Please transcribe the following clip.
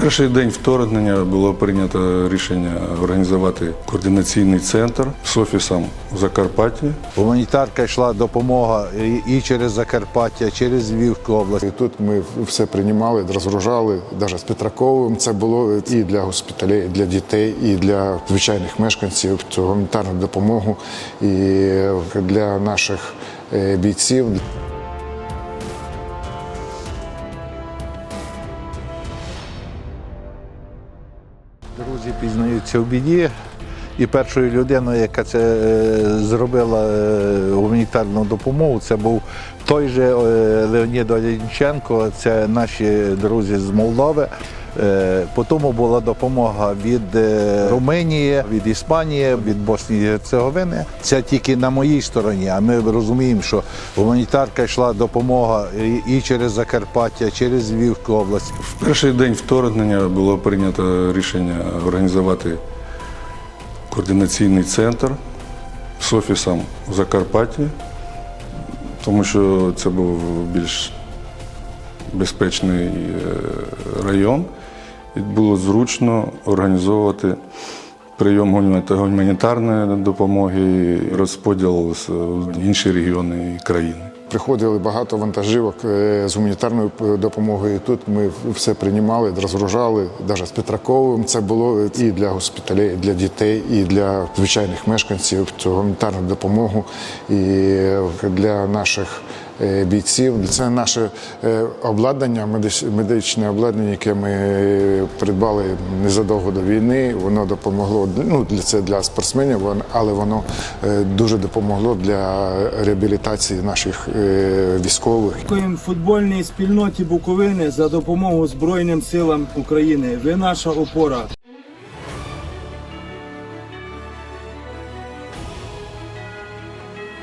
Перший день вторгнення було прийнято рішення організувати координаційний центр з офісом в Закарпатті. Гуманітарка йшла допомога і- через Закарпаття, через Львівську область. І тут ми все приймали, розгружали, навіть з Петраковим це було і для госпіталей, і для дітей, і для звичайних мешканців цю гуманітарну допомогу, і для наших е, бійців. Друзі пізнаються в біді. І першою людиною, яка це е, зробила е, гуманітарну допомогу, це був той же е, Леонід Олінченко, це наші друзі з Молдови. Е, Потім була допомога від е, Румунії, від Іспанії, від Боснії і Герцеговини. Це тільки на моїй стороні. А ми розуміємо, що гуманітарка йшла допомога і- і через Закарпаття, через Львівську область. В перший день вторгнення було прийнято рішення організувати координаційний центр з офісом в Закарпатті, тому що це був більш безпечний е, район. Було зручно організовувати прийом гуманіта- гуманітарної допомоги, розподіл в інші регіони країни. Приходили багато вантажівок е, з гуманітарною е, допомогою. І тут ми все приймали, розгружали, навіть з Петраковим це було і для госпіталей, і для дітей, і для звичайних мешканців цю гуманітарну допомогу, і для наших е, бійців. Це наше е, обладнання, медич- медичне обладнання, яке ми придбали незадовго до війни. Воно допомогло ну, для це для спортсменів, але воно е, дуже допомогло для реабілітації наших е, військових. Дякуємо футбольній спільноті Буковини за допомогу Збройним силам України. Ви наша опора.